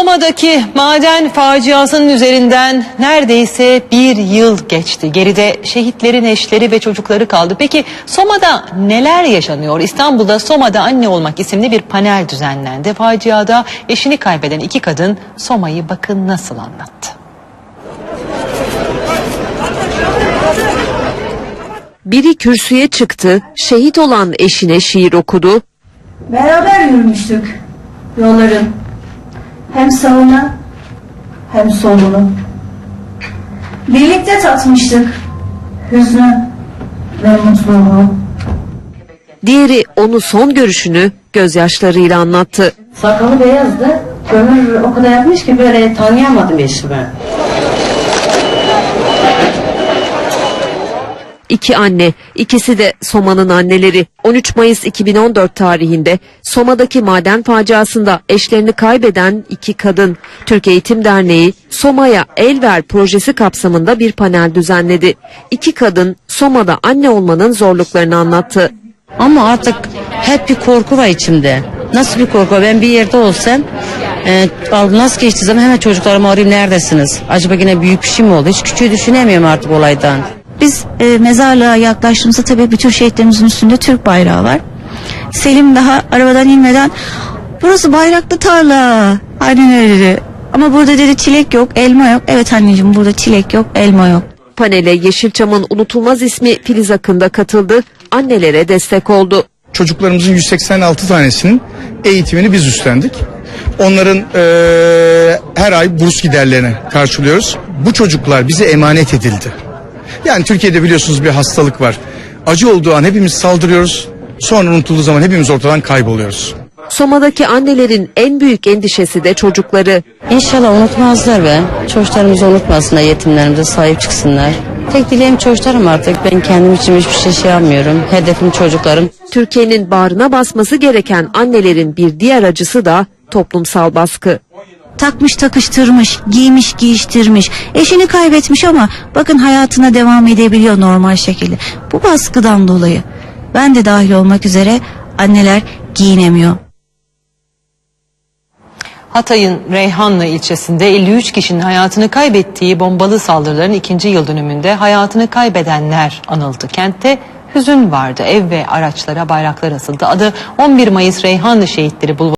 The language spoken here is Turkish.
Soma'daki maden faciasının üzerinden neredeyse bir yıl geçti. Geride şehitlerin eşleri ve çocukları kaldı. Peki Soma'da neler yaşanıyor? İstanbul'da Soma'da anne olmak isimli bir panel düzenlendi. Faciada eşini kaybeden iki kadın Soma'yı bakın nasıl anlattı. Biri kürsüye çıktı, şehit olan eşine şiir okudu. Beraber yürümüştük yolların. Hem sağına hem solunu. Birlikte tatmıştık hüznü ve mutluluğu. Diğeri onu son görüşünü gözyaşlarıyla anlattı. Sakalı beyazdı. Kömür o kadar yapmış ki böyle tanıyamadım eşimi. İki anne, ikisi de Soma'nın anneleri. 13 Mayıs 2014 tarihinde Soma'daki maden faciasında eşlerini kaybeden iki kadın. Türk Eğitim Derneği Soma'ya El Ver projesi kapsamında bir panel düzenledi. İki kadın Soma'da anne olmanın zorluklarını anlattı. Ama artık hep bir korku var içimde. Nasıl bir korku? Ben bir yerde olsam e, nasıl geçtiği zaman hemen çocuklarımı arayayım neredesiniz? Acaba yine büyük bir şey mi oldu? Hiç küçüğü düşünemiyorum artık olaydan. Biz e, mezarlığa yaklaştığımızda tabii bütün şehitlerimizin üstünde Türk bayrağı var. Selim daha arabadan inmeden burası bayraklı tarla. Aynen öyle dedi. Ama burada dedi çilek yok, elma yok. Evet anneciğim burada çilek yok, elma yok. Panele Yeşilçam'ın unutulmaz ismi Filiz Akın da katıldı. Annelere destek oldu. Çocuklarımızın 186 tanesinin eğitimini biz üstlendik. Onların eee, her ay burs giderlerini karşılıyoruz. Bu çocuklar bize emanet edildi. Yani Türkiye'de biliyorsunuz bir hastalık var. Acı olduğu an hepimiz saldırıyoruz. Sonra unutulduğu zaman hepimiz ortadan kayboluyoruz. Soma'daki annelerin en büyük endişesi de çocukları. İnşallah unutmazlar be. Çocuklarımızı unutmasınlar, yetimlerimize sahip çıksınlar. Tek dileğim çocuklarım artık. Ben kendim için hiçbir şey şey yapmıyorum. Hedefim çocuklarım. Türkiye'nin bağrına basması gereken annelerin bir diğer acısı da toplumsal baskı. Takmış takıştırmış, giymiş giyiştirmiş, eşini kaybetmiş ama bakın hayatına devam edebiliyor normal şekilde. Bu baskıdan dolayı ben de dahil olmak üzere anneler giyinemiyor. Hatay'ın Reyhanlı ilçesinde 53 kişinin hayatını kaybettiği bombalı saldırıların ikinci yıl dönümünde hayatını kaybedenler anıldı. Kentte hüzün vardı. Ev ve araçlara bayraklar asıldı. Adı 11 Mayıs Reyhanlı Şehitleri Bulvarı.